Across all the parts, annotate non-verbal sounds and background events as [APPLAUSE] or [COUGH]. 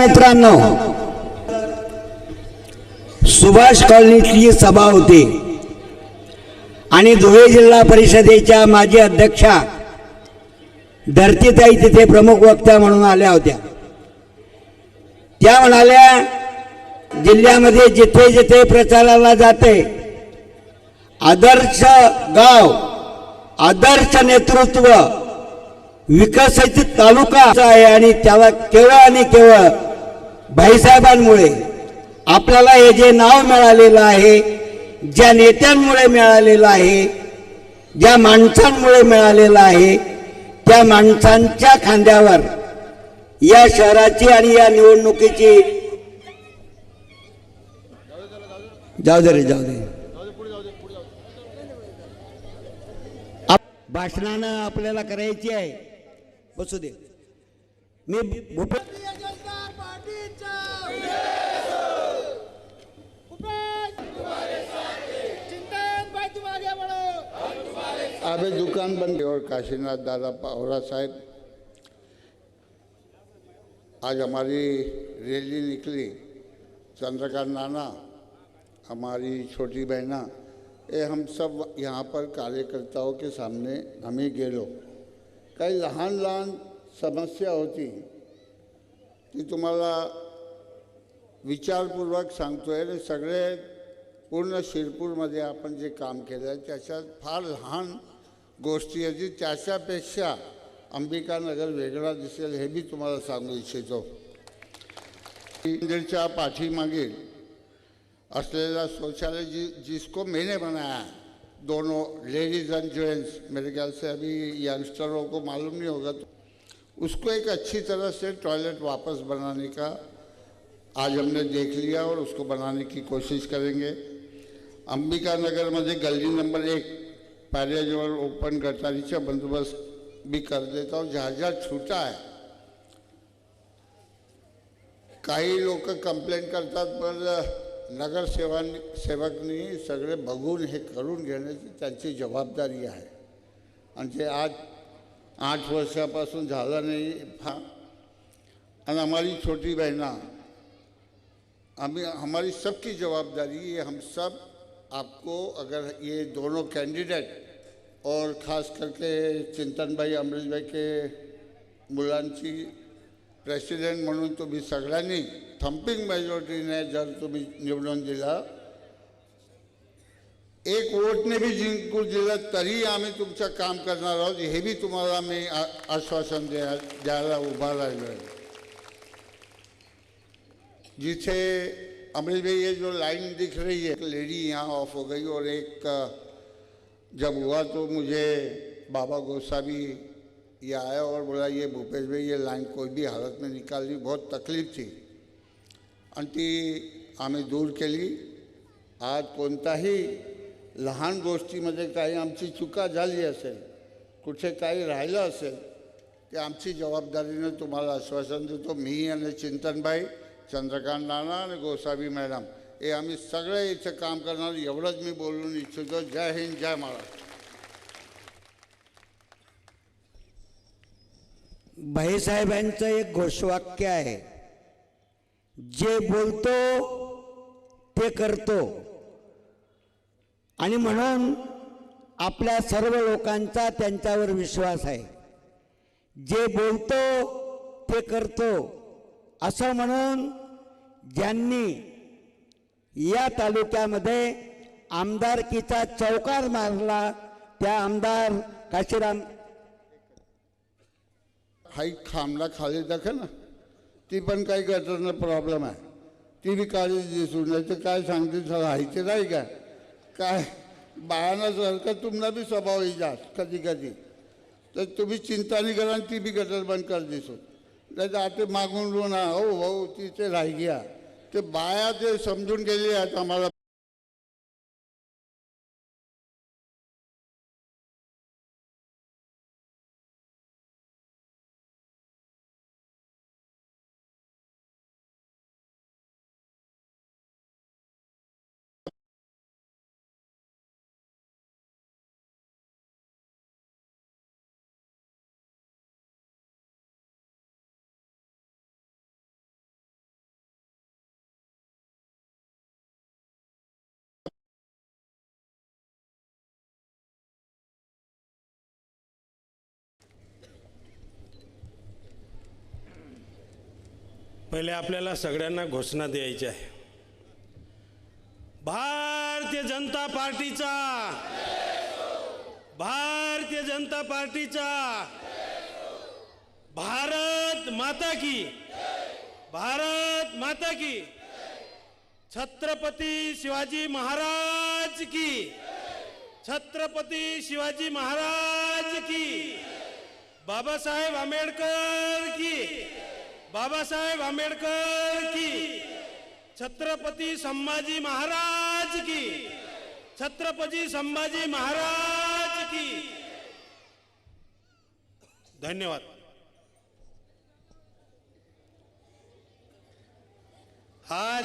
मित्रांनो सुभाष कॉलनीतली सभा होती. आणि धुळे जिल्हा परिषदेच्या माजी अध्यक्षा धरतीताई तिथे प्रमुख वक्त्या म्हणून आल्या होत्या. त्या म्हणाल्या जिल्ह्यामध्ये जिथे जिथे प्रचाराला जाते आदर्श गाव आदर्श नेतृत्व विकसित तालुका आहे आणि त्याला केवळ आणि केवळ भाईसाहेबांमुळे आपल्याला हे जे नाव मिळालेलं आहे ज्या नेत्यांमुळे मिळालेलं आहे ज्या माणसांमुळे मिळालेलं आहे त्या माणसांच्या खांद्यावर या शहराची आणि या निवडणुकीची जाऊ दे रे जाऊ दे. भाषणानं आपल्याला करायची आहे. बसू दे. मी भूप अभी दुकान बंद और काशीनाथ दादा पावरा साहब, आज हमारी रैली निकली। चंद्रकांत नाना, हमारी छोटी बहना ये हम सब यहाँ पर कार्यकर्ताओं के सामने आम्ही गेलो काही लहान लहान समस्या होती। ती तुम्हाला विचारपूर्वक सांगतो आणि सगळे पूर्ण शिरपूरमध्ये आपण जे काम केलं आहे त्याच्यात फार लहान गोष्टी आहेत जी त्याच्यापेक्षा अंबिकानगर वेगळा दिसेल हे बी तुम्हाला सांगू इच्छितो. मंदिरच्या पाठीमागील असलेला शौचालय जि जिसको मैंने बनाया दोनों लेडीज एंड जेंट्स मेरे ख्याल से अभी यंगस्टरों को मालूम नहीं होगा तो उसको एक अच्छी तरह से टॉयलेट वापस बनाने का आज हमने देख लिया और उसको बनाने की कोशिश करेंगे। अंबिका नगर नगरमध्ये गल्ली नंबर एक पायऱ्याजवळ ओपन करता नीचे बंदोबस्त भी कर देता हूँ। जहाँ जहाँ छूटा है। काही लोक कंप्लेंट करतात पण नगर सेवा सेवकनी सगळे बघून हे करून घेण्याची त्यांची जबाबदारी आहे। आणि ते आज आठ वर्षापासून झालं नाही आणि हमारी छोटी बहना हमें हमारी सबकी जवाबदारी है हम सब आपको अगर ये दोनों कैंडिडेट और ख़ास करके चिंतन भाई, अमरीश भाई के मुलांची प्रेसिडेंट म्हणून तुम्ही सगळ्यांनी थम्पिंग मेजॉरिटीने जर तुम्ही निवडून दिला एक वोटने बी जिंकून दिलं तरी आम्ही तुमचं काम करणार आहोत हे बी तुम्हाला मी आश्वासन द्या उभा जिसे अमरीश भाई, ये जो लाइन दिख रही है, एक लेडी यहाँ ऑफ़ हो गई और एक जब हुआ तो मुझे बाबा गोसावी ये आया और बोला, ये भूपेश भाई, ये लाइन कोई भी हालत में निकाल निकालनी बहुत तकलीफ़ थी। ती आम्ही दूर केली आज कोणताही लहान गोष्टीमध्ये काही आमची चुका झाली असेल कुठे काही राहिलं असेल ते आमची जबाबदारीनं तुम्हाला आश्वासन देतो. मी आणि चिंतनबाई चंद्रकांत नाना आणि गोसावी मॅडम हे आम्ही सगळे इथं काम करणार एवढंच मी बोलून इच्छितो. जय हिंद जय महाराष्ट्र. भाईसाहेबांचं एक घोषवाक्य आहे जे बोलतो ते करतो. आणि म्हणून आपल्या सर्व लोकांचा त्यांच्यावर विश्वास आहे. जे बोलतो ते करतो. असं म्हणून ज्यांनी या तालुक्यामध्ये आमदारकीचा चौकार मारला त्या आमदार काशीराम हाई खांबला खाली दाखव ना. ती पण काही गटरनं प्रॉब्लेम आहे. ती बी काळजी दिसून तर काय सांगते सर हायचे नाही का? काय बाळांना जर का तुम्हाला बी स्वभाव जास्त कधी कधी तर तुम्ही चिंता नाही करा आणि ती बी गटर बंद कर दिसून नाही तर आता मागून ना हो हो तिथे राही गया ते बाया ते समजून गेली आहेत आम्हाला पहिले आपल्याला सगळ्यांना घोषणा द्यायची आहे. भारतीय जनता पार्टीचा. भारतीय जनता पार्टीचा. भारत माता की. भारत माता की. छत्रपती शिवाजी महाराज की. छत्रपती शिवाजी महाराज की. बाबासाहेब आंबेडकर की. बाबासाहेब आंबेडकर की छत्रपती संभाजी महाराज की छत्रपती संभाजी महाराज की. धन्यवाद. आज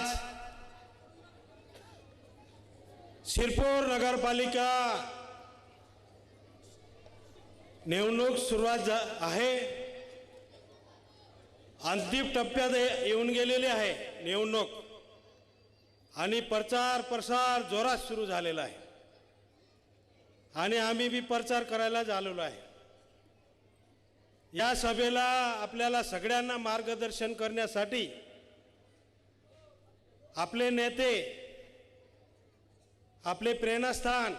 शिरपूर नगरपालिका निवडणूक सुरुवात झा आहे. अंतिम टप्प्यात येऊन गेलेली आहे निवडणूक. आणि प्रचार प्रसार जोरात सुरू झालेला आहे. आणि आम्ही बी प्रचार करायला झालेलो आहे. या सभेला आपल्याला सगळ्यांना मार्गदर्शन करण्यासाठी आपले नेते आपले प्रेरणास्थान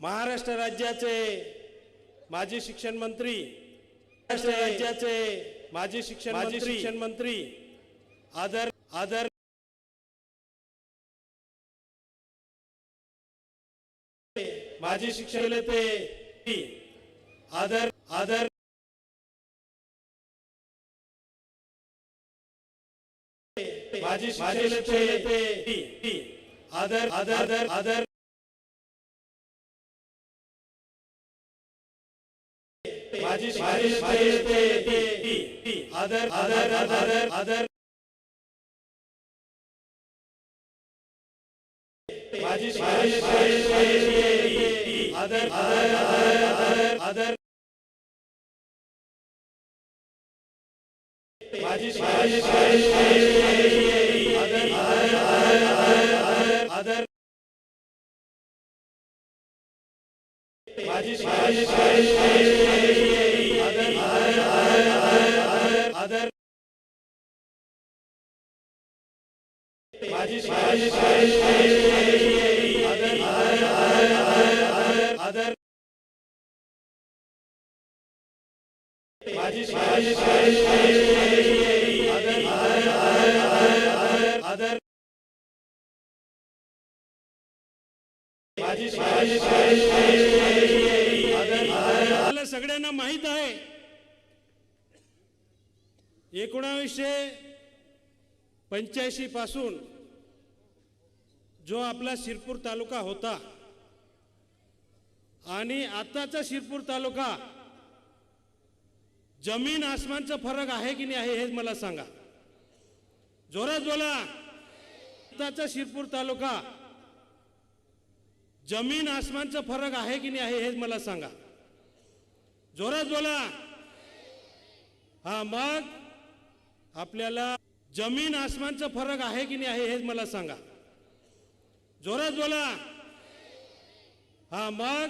महाराष्ट्र राज्याचे माजी शिक्षण मंत्री महाराष्ट्र राज्याचे माजी शिक्षण माजी शिक्षण मंत्री आदर आदर माजी शिक्षण ते आदर आदर माजी शिक्षण ते आदर आदर आदर other other other other other other other other other other आदर आदर आदर सगळ्यांना माहीत आहे. एकोणावीसशे पंच्याऐंशी पासून जो आपला शिरपूर तालुका होता आणि आताचा शिरपूर तालुका जमीन आसमानचा फरक आहे की नाही आहे हेच मला सांगा. जोरात बोला. आताचा शिरपूर तालुका जमीन आसमानचा फरक आहे की नाही आहे हेच मला सांगा. जोरात बोला. हा मग आपल्याला जमीन आसमानचा फरक आहे की नाही आहे हेच मला सांगा. जोरात बोला. हा मग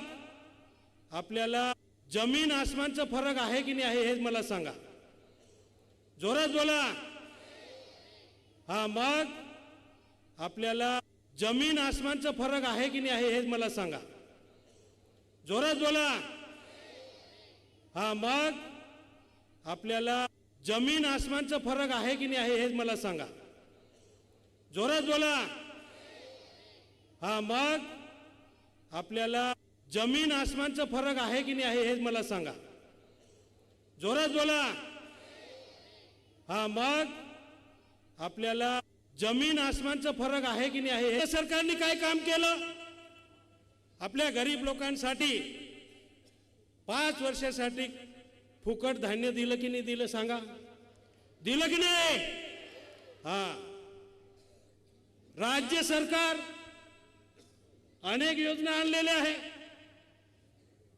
आपल्याला जमीन आसमानचा फरक आहे की नाही आहे हेच मला सांगा. जोरात बोला. हा मग आपल्याला जमीन आसमानचा फरक आहे की नाही आहे हेच मला सांगा. जोरात बोला. हा मग आपल्याला जमीन आसमानचा फरक आहे की नाही आहे हेच मला सांगा. जोरात बोला. हा मग आपल्याला जमीन आसमानचा फरक आहे की नाही आहे हेच मला सांगा. जोरात बोला. हा मग आपल्याला जमीन आसमानचा फरक आहे की नाही आहे हे सरकारने काय काम केलं? आपल्या गरीब लोकांसाठी पाच वर्षासाठी फुकट धान्य दिलं की नाही दिलं सांगा? दिलं की नाही? हा. राज्य सरकार अनेक योजना आणलेल्या आहे.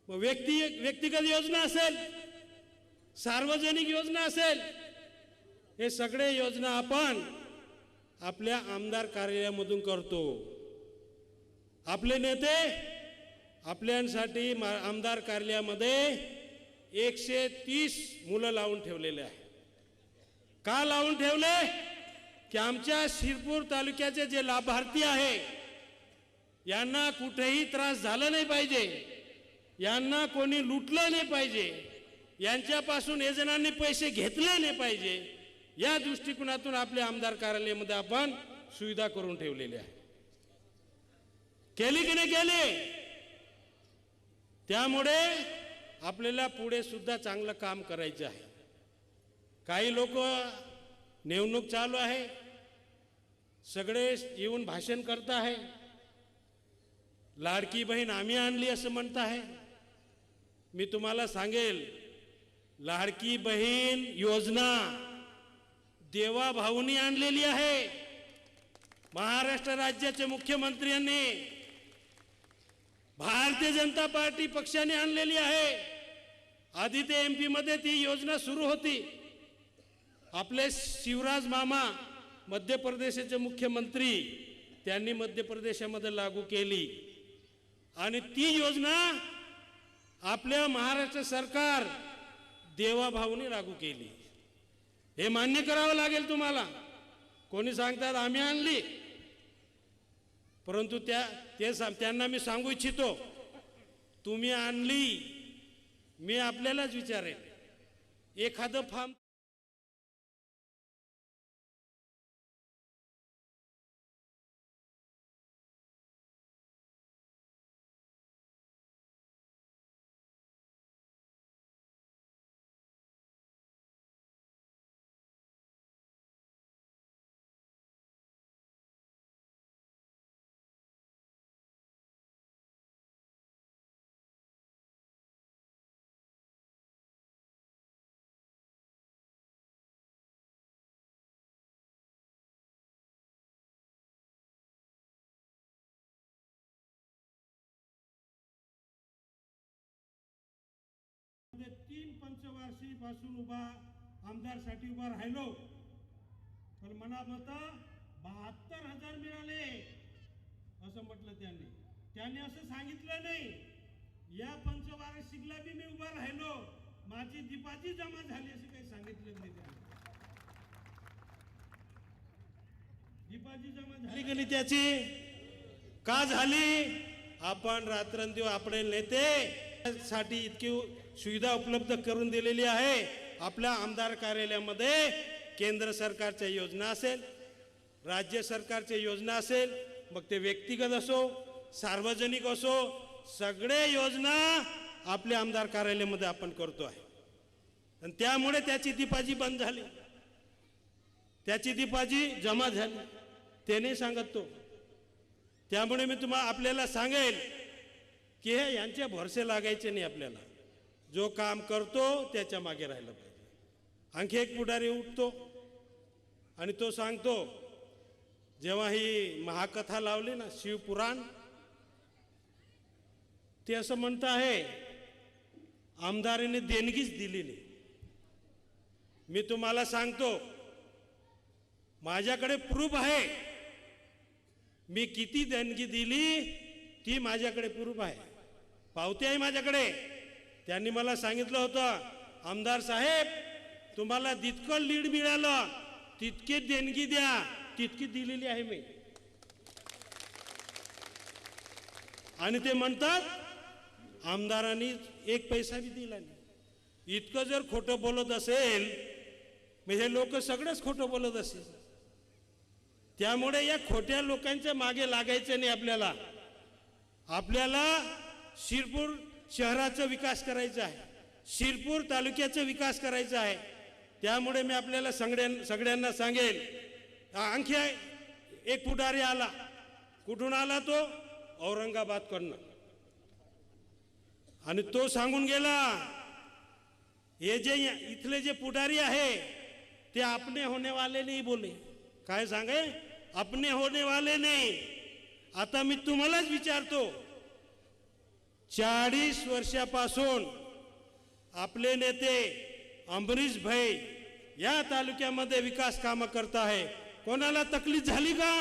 मग व्यक्ती व्यक्तिगत योजना असेल सार्वजनिक योजना असेल हे सगळे योजना आपण आपल्या आमदार कार्यालयामधून करतो. आपले नेते आपल्यांसाठी मा- आमदार कार्यालयामध्ये एकशे तीस मुलं लावून ठेवलेले आहे. का लावून ठेवले? की आमच्या शिरपूर तालुक्याचे जे लाभार्थी आहे यांना कुठेही त्रास झाला नाही पाहिजे यांना कोणी लुटलं नाही पाहिजे यांच्यापासून एजणांनी पैसे घेतले नाही पाहिजे या दृष्टिकोनातून आपल्या आमदार कार्यालयामध्ये आपण सुविधा करून ठेवलेली आहे केली की नाही केली? त्यामुळे आपल्याला पुढे सुद्धा चांगलं काम करायचं आहे. काही लोक निवडणूक चालू आहे. सगळे येऊन भाषण करत आहे. लाडकी बहीण आम्ही आणली असं म्हणत आहे. मी तुम्हाला सांगेल लाडकी बहीण योजना देवा भाऊनी आणलेली आहे. महाराष्ट्र राज्याचे मुख्यमंत्र्यांनी भारतीय जनता पार्टी पक्षाने आणलेली आहे. आधी ते एममध्ये ती योजना सुरू होती. आपले शिवराज मामा मध्य प्रदेशाचे मुख्यमंत्री त्यांनी मध्य प्रदेशामध्ये लागू केली. आणि ती योजना आपल्या महाराष्ट्र सरकार देवाभाऊने लागू केली. हे मान्य करावं लागेल तुम्हाला. कोणी सांगतात आम्ही आणली. परंतु त्या ते सा- त्यांना मी सांगू इच्छितो तुम्ही आणली मी आपल्यालाच विचारेन. एखादं फार्म पंचवार्षिकपासून उभा आमदारसाठी उभा राहिलो. पण मनात होतं बहात्तर हजार मिळाले. असं म्हटलं त्यांनी. त्याने असं सांगितलं नाही. या पंचवार्षिकला बी मी उभा राहिलो. माझी दीपाची जमा झाली असं काही सांगितलं नाही त्यांनी. दीपाची जमा झाली. का नाही त्याची? का झाली? आपण रात्रंदिव आपले नेते साठी इतकी सुविधा उपलब्ध करून दिलेली आहे. आपल्या आमदार कार्यालयामध्ये केंद्र सरकारच्या योजना असेल राज्य सरकारच्या योजना असेल मग ते व्यक्तिगत असो सार्वजनिक असो सगळे योजना आपल्या आमदार कार्यालयामध्ये आपण करतो आहे. आणि त्यामुळे त्याची दीपाजी बंद झाली. त्याची दीपाजी जमा झाली. ते नाही सांगत तो त्यामुळे मी तुम्हाला आपल्याला सांगेल की हे यांच्या भरसे लागायचे नाही आपल्याला. जो काम करतो त्याच्यामागे राहिलं पाहिजे. आणखी एक पुढारी उठतो आणि तो सांगतो जेव्हा ही महाकथा लावली ना शिवपुराण ते असं म्हणतं आहे आमदाराने देणगीच दिली नाही. मी तुम्हाला सांगतो माझ्याकडे प्रूफ आहे. मी किती देणगी दिली ती माझ्याकडे प्रूफ आहे. पावती आहे माझ्याकडे. त्यांनी मला सांगितलं होतं आमदार साहेब तुम्हाला जितकं लीड मिळालं तितके देणगी द्या. तितकी दिलेली आहे मी. आणि ते म्हणतात आमदारांनी एक पैसा बी दिला नाही. इतकं जर खोटं बोलत असेल म्हणजे लोक सगळंच खोटं बोलत असेल. त्यामुळे या खोट्या लोकांच्या मागे लागायचं नाही आपल्याला. आपल्याला शिरपूर शहराचा विकास करायचा आहे शिरपूर तालुक्याचा विकास करायचा आहे. त्यामुळे मी आपल्याला सगळ्यां सगळ्यांना सांगेन आणखी एक पुढारी आला. कुठून आला तो? औरंगाबादकडनं आणि तो सांगून गेला हे जे इथले जे पुढारी आहे ते आपने होने वाले नाही बोले. काय सांगे? अपने होने वाले नाही. आता मी तुम्हालाच विचारतो चाळीस वर्षापासून आपले नेते अमरीश भाई या तालुक्यामध्ये विकास कामं करत आहे. कोणाला तकलीफ झाली का?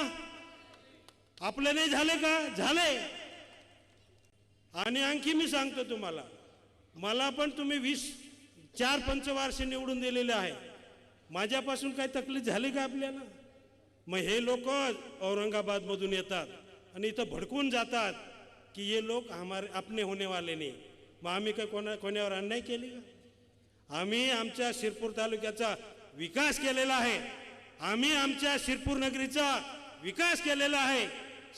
आपलं नाही झाले का? झाले आणि आणखी मी सांगतो तुम्हाला मला पण तुम्ही वीस चार पंचवार्षे निवडून दिलेले आहे. माझ्यापासून काही तकलीफ झाली का आपल्याला? मग हे लोक औरंगाबादमधून येतात आणि इथं भडकून जातात. की ये लोक हमारे अपने होणे वाले नाही। मग आम्ही काय कोणा कोणावर अन्याय केली का आम्ही आमच्या शिरपूर तालुक्याचा विकास केलेला आहे. आम्ही आमच्या शिरपूर नगरीचा विकास केलेला आहे.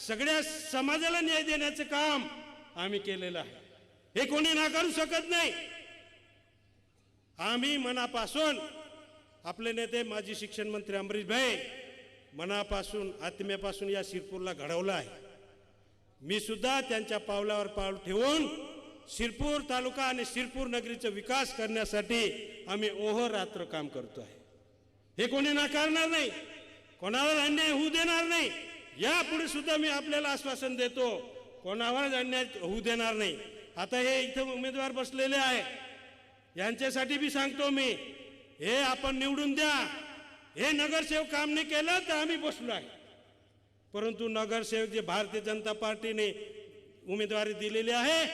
सगळ्या समाजाला न्याय देण्याचं काम आम्ही केलेलं आहे. हे कोणी नाकारू शकत नाही. आम्ही मनापासून आपले नेते माजी शिक्षण मंत्री अमरीश भाई मनापासून आत्म्यापासून या शिरपूरला घडवलं आहे. मी सुद्धा त्यांच्या पावलावर पाऊल ठेवून शिरपूर तालुका आणि शिरपूर नगरीचा विकास करण्यासाठी आम्ही ओहरात्र काम करतो आहे. हे कोणी नाकारणार नाही कोणावर अन्याय होऊ देणार नाही यापुढे सुद्धा मी आपल्याला आश्वासन देतो कोणावर अन्याय होऊ देणार नाही. आता हे इथं उमेदवार बसलेले आहे यांच्यासाठी बी सांगतो मी हे आपण निवडून द्या हे नगरसेवक काम नाही केलं तर आम्ही बसलो आहे. परंतु नगरसेवक जे भारतीय जनता पार्टीने उमेदवारी दिलेली आहे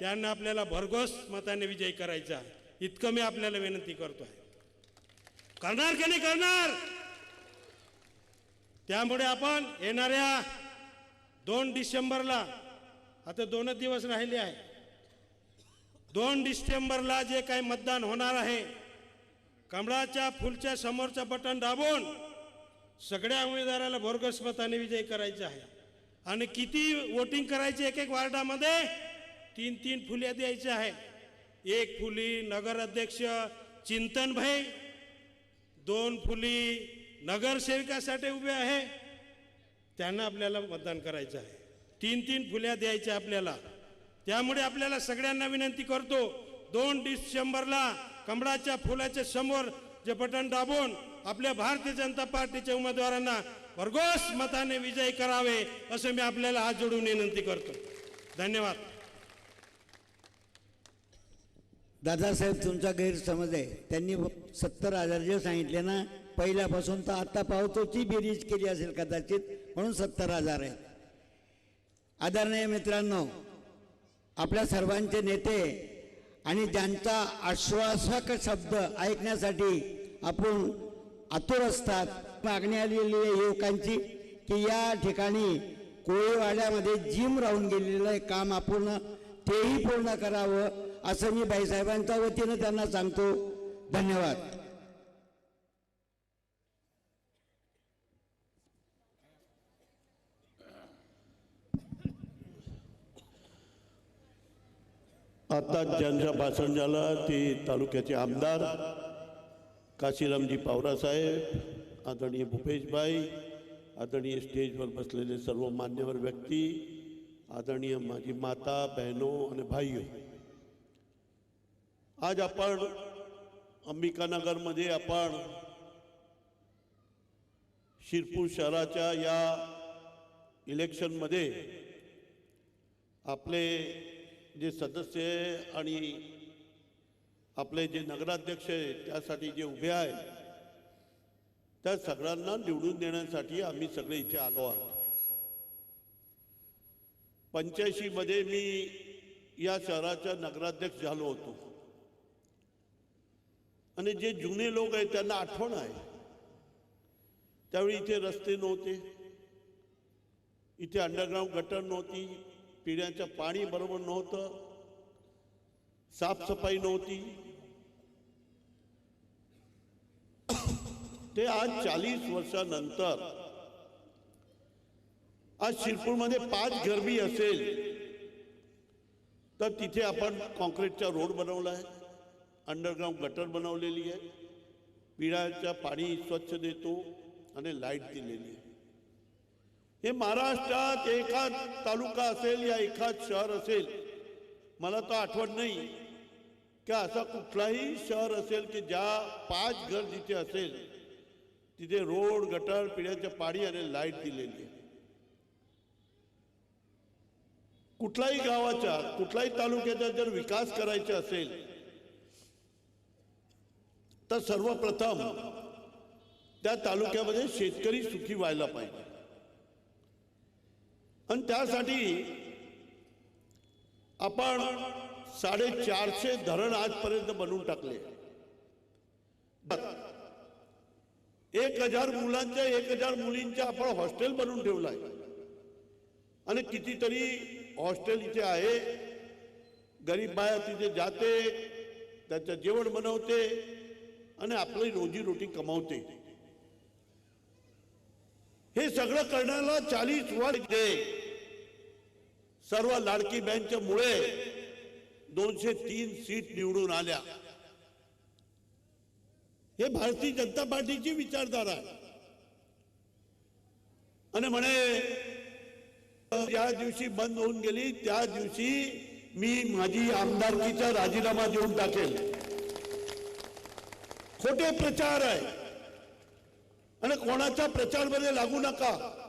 त्यांना आपल्याला भरघोस मताने विजयी करायचा आहे. इतकं मी आपल्याला विनंती करतो आहे. करणार की नाही करणार? त्यामुळे आपण येणाऱ्या दोन डिसेंबरला आता दोनच दिवस राहिले आहे. दोन डिसेंबरला जे काही मतदान होणार आहे कमळाच्या फुलच्या समोरचं बटन दाबून सगळ्या उमेदवाराला भोरगस मताने विजय करायचा आहे. आणि किती वोटिंग करायची एक एक वार्डामध्ये? तीन तीन फुल्या द्यायच्या आहे एक फुली नगराध्यक्ष चिंतन भाई दोन फुली नगरसेविकासाठी उभे आहे. त्यांना आपल्याला मतदान करायचं आहे. तीन तीन फुल्या द्यायच्या आपल्याला. त्यामुळे आपल्याला सगळ्यांना विनंती करतो दोन डिसेंबरला कमळाच्या फुलाच्या समोर जे बटन दाबून आपल्या भारतीय जनता पार्टीच्या उमेदवारांना भरघोस मताने विजयी करावे असं मी आपल्याला हात जोडून विनंती करतो. धन्यवाद. दादासाहेब तुमचा गैरसमज आहे. त्यांनी सत्तर हजार जे सांगितले ना पहिल्यापासून तर आता पावतोची बेरीज केली असेल कदाचित म्हणून सत्तर हजार आहे. आदरणीय मित्रांनो आपल्या सर्वांचे नेते आणि ज्यांचा आश्वासक शब्द ऐकण्यासाठी आपण आतुर असतात. मागणी आलेली आहे युवकांची की या ठिकाणी कोळीवाड्यामध्ये जिम राहून गेलेलं आहे. काम अपूर्ण तेही पूर्ण करावं असं मी बाईसाहेबांच्या वतीनं त्यांना सांगतो. धन्यवाद. आता ज्यांचं भाषण झालं ते तालुक्याचे आमदार काशीरामजी पावरासाहेब आदरणीय भूपेशभाई आदरणीय स्टेजवर बसलेले सर्व मान्यवर व्यक्ती आदरणीय माझी माता बहनो आणि भाईओ आज आपण अंबिकानगरमध्ये आपण शिरपूर शहराच्या या इलेक्शनमध्ये आपले जे सदस्य आणि आपले जे नगराध्यक्ष आहेत त्यासाठी जे उभे आहेत त्या सगळ्यांना निवडून देण्यासाठी आम्ही सगळे इथे आलो आहोत. पंच्याऐंशीमध्ये मी या शहराचा नगराध्यक्ष झालो होतो. आणि जे जुने लोक आहेत त्यांना आठवण आहे. त्यावेळी इथे रस्ते नव्हते. इथे अंडरग्राऊंड गटर नव्हती. पिण्याचं पाणी बरोबर नव्हतं. साफसफाई नव्हती. ते आज चाळीस वर्षानंतर आज शिरपूरमध्ये पाच गरबी असेल तर तिथे आपण कॉन्क्रीटचा रोड बनवला आहे अंडरग्राऊंड गटर बनवलेली आहे पिण्याचं पाणी स्वच्छ देतो आणि लाइट दिलेली आहे. हे महाराष्ट्रात एका तालुका असेल या एखाद शहर असेल मला तर आठवण नाही की असा कुठलाही शहर असेल की ज्या पाच घर जिथे असेल तिथे रोड गटर पिण्याचं पाणी आणि लाइट दिलेली आहे. कुठल्याही गावाचा कुठल्याही तालुक्याचा जर विकास करायचा असेल तर सर्वप्रथम त्या तालुक्यामध्ये शेतकरी सुखी व्हायला पाहिजे. आणि त्यासाठी आपण साडेचारशे धरण आजपर्यंत बनवून टाकले. एक हजार मुलांच्या एक हजार मुलींच्या आपण हॉस्टेल बनवून ठेवलाय. आणि कितीतरी हॉस्टेल इथे आहे. गरीब बाया तिथे जाते त्याचं जेवण बनवते आणि आपली रोजीरोटी कमावते. हे सगळं करण्याला चाळीस वर्ष सर्व लाडकी बँकच्या मुळे दोनशे तीन सीट निवडून आल्या. हे भारतीय जनता पार्टीची विचारधारा आहे. आणि म्हणे ज्या दिवशी बंद होऊन गेली त्या दिवशी मी माझी आमदारकीचा राजीनामा देऊन टाकेल. खोटे प्रचार आहे. आणि कोणाच्या प्रचारमध्ये लागू नका.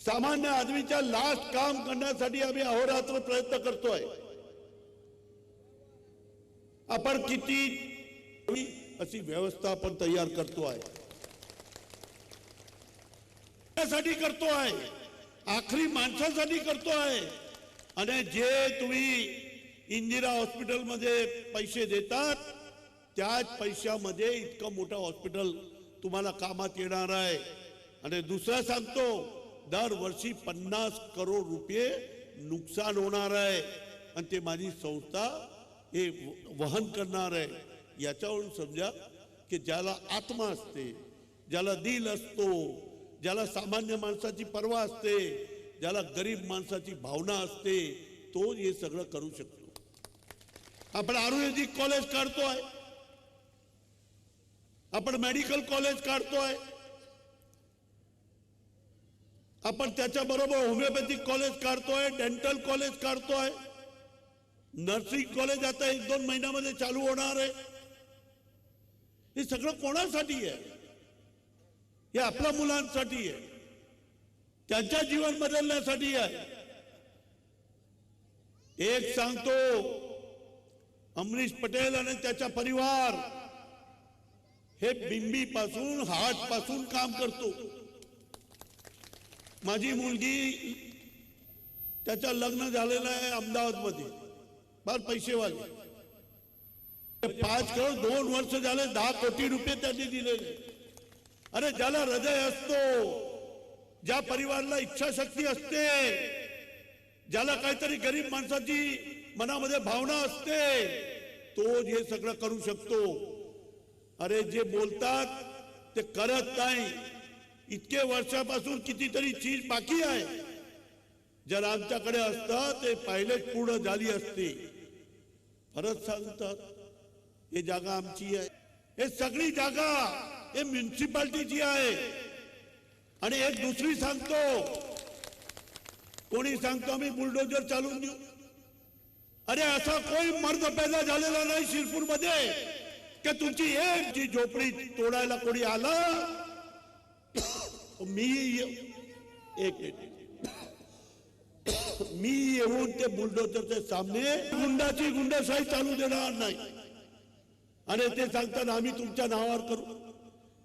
सामान्य आदमीच्या लास्ट काम करण्यासाठी आम्ही अहोरात्र प्रयत्न करतोय. आपण किती अशी व्यवस्था आपण तयार करतो आहे त्यासाठी करतो आहे आखरी माणसासाठी आहे आणि जे तुम्ही इंदिरा हॉस्पिटलमध्ये पैसे देतात त्याच पैशामध्ये इतकं मोठं हॉस्पिटल तुम्हाला कामात येणार आहे. आणि दुसरा सांगतो दरवर्षी पन्नास करोड रुपये नुकसान होणार आहे. आणि ते माझी संस्था हे वहन करणार आहे. याच्यावरून समजा की ज्याला आत्मा असते ज्याला दिल असतो ज्याला सामान्य माणसाची पर्वा असते ज्याला गरीब माणसाची भावना असते तो हे सगळं करू शकतो. आपण आयुर्वेदिक कॉलेज काढतोय. आपण मेडिकल कॉलेज काढतोय. आपण त्याच्याबरोबर होमिओपॅथिक कॉलेज काढतोय डेंटल कॉलेज काढतोय. नर्सिंग कॉलेज आता एक दोन महिन्यामध्ये चालू होणार आहे. हे सगळं कोणासाठी आहे? हे आपल्या मुलांसाठी आहे. त्यांच्या जीवन बदलण्यासाठी आहे. एक सांगतो अमरीश पटेल आणि त्याचा परिवार हे बिंबी पासून हार्टपासून काम करतो. माझी मुलगी त्याचं लग्न झालेलं आहे अहमदाबादमध्ये फार पैसेवाली. ते पाच करोड दोन वर्ष झाले दहा कोटी रुपये त्यांनी दिलेले. अरे ज्याला हृदय असतो ज्या परिवाराला इच्छाशक्ती असते ज्याला काहीतरी गरीब माणसाची मनामध्ये भावना असते तो हे सगळं करू शकतो. अरे जे बोलतात ते करत नाही. इतके वर्षापासून कितीतरी चीज बाकी आहे. जर आमच्याकडे असतं ते पहिलेच पूर्ण झाली असती. परत सांगतात. हे जागा आमची आहे. हे सगळी जागा हे म्युन्सिपाल्टीची आहे. आणि एक दुसरी सांगतो. कोणी सांगतो आम्ही बुलडोजर चालून देऊ. अरे असा कोई मर्द पैदा झालेला नाही शिरपूरमध्ये की तुमची एक जी झोपडी तोडायला कोणी आलं? [COUGHS] मी एक एक [COUGHS] मी येऊन ते बुलडोजरच्या सामने गुंडाची गुंडाशाही चालू देणार नाही. आणि ते सांगताना आम्ही तुमच्या नावावर करू.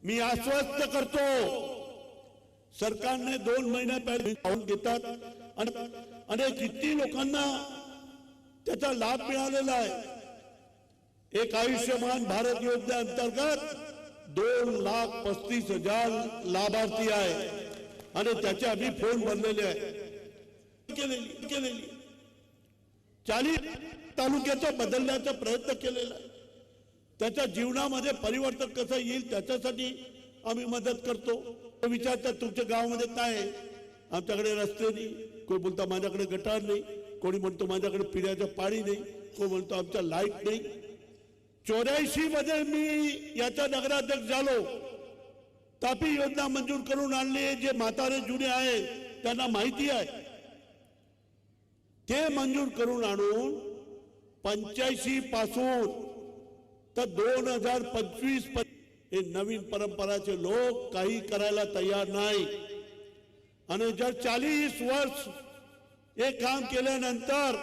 मी आश्वस्त करतो. सरकारने दोन महिन्या पहिले घेतात. आणि किती लोकांना त्याचा लाभ मिळालेला आहे. एक आयुष्यमान भारत योजनेअंतर्गत दोन लाख पस्तीस हजार लाभार्थी आहे. आणि त्याचे आम्ही फोन भरलेले आहे. चाळीस तालुक्याचा बदलण्याचा प्रयत्न केलेला आहे. त्याच्या जीवनामध्ये परिवर्तन कसं येईल त्याच्यासाठी आम्ही मदत करतो. विचारतात तुमच्या गावामध्ये काय आहे? आमच्याकडे रस्ते नाही. कोणी बोलतो माझ्याकडे गटार नाही. कोणी म्हणतो माझ्याकडे पिण्याचं पाणी नाही. कोण म्हणतो आमच्या लाइट नाही. चौऱ्याऐंशी मध्ये मी याचा नगराध्यक्ष झालो. तापी योजना मंजूर करून आणली. जे म्हातारे जुने आहे त्यांना माहिती आहे. ते मंजूर करून आणून पंच्याऐंशी पासून तर दोन हजार पंचवीस हे नवीन परंपराचे लोक काही करायला तयार नाही. आणि जर चाळीस वर्ष हे काम केल्यानंतर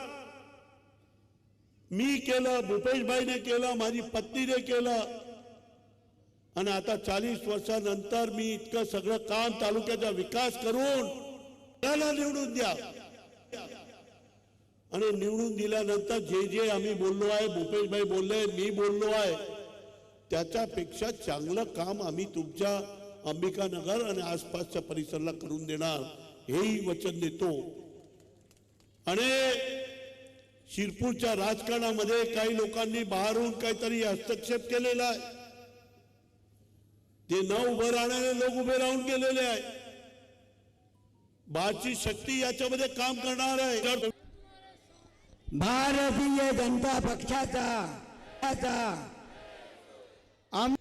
मी केलं भूपेशभाईने केलं माझी पत्नीने केलं आणि आता चाळीस वर्षानंतर मी इतकं सगळं काम तालुक्याचा विकास करून त्याला निवडून द्या. आणि निवडून दिल्यानंतर जे जे आम्ही बोललो आहे भूपेशभाई बोलले मी बोललो आहे त्याच्यापेक्षा चांगलं काम आम्ही तुमच्या अंबिकानगर आणि आसपासच्या परिसराला करून देणार हेही वचन देतो. आणि शिरपूरच्या राजकारणामध्ये काही लोकांनी बाहेरून काहीतरी हस्तक्षेप केलेला आहे. ते न उभं राहणारे लोक उभे राहून गेलेले आहे बाची शक्ती याच्यामध्ये काम करणार आहे. भारतीय जनता पक्षाचा पक्षाचा आम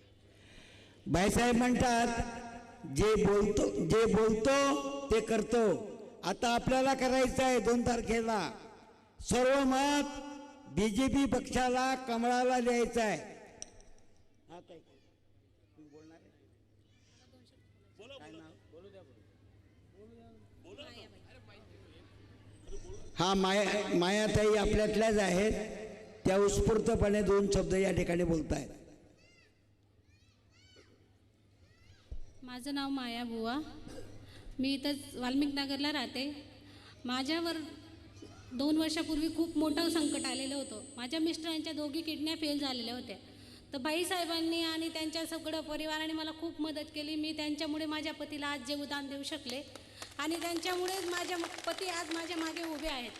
म्हणतात जे बोलतो जे बोलतो ते करतो. आता आपल्याला करायचं आहे दोन तारखेला. सर्व मत बी जे पी पक्षाला कमळाला द्यायचं आहे हा, ताई. तुम्ही बोलणार आहे? काय नाव? हा माया मायाताई आपल्यातल्याच आहेत. त्या उत्स्फूर्तपणे दोन शब्द या ठिकाणी बोलत आहेत माझं नाव माया बुवा. मी इथंच वाल्मिक नगरला राहते. माझ्यावर दोन वर्षापूर्वी खूप मोठं संकट आलेलं होतं. माझ्या मिस्टरांच्या दोघी किडन्या फेल झालेल्या होत्या. तर बाईसाहेबांनी आणि त्यांच्या सगळं परिवाराने मला खूप मदत केली. मी त्यांच्यामुळे माझ्या पतीला आज जीवदान देऊ शकले. आणि त्यांच्यामुळेच माझ्या पती आज माझ्या मागे उभे आहेत.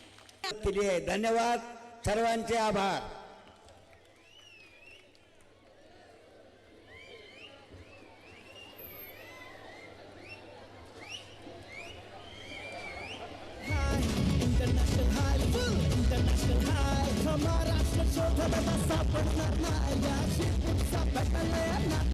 केली आहे. धन्यवाद. सर्वांचे आभार.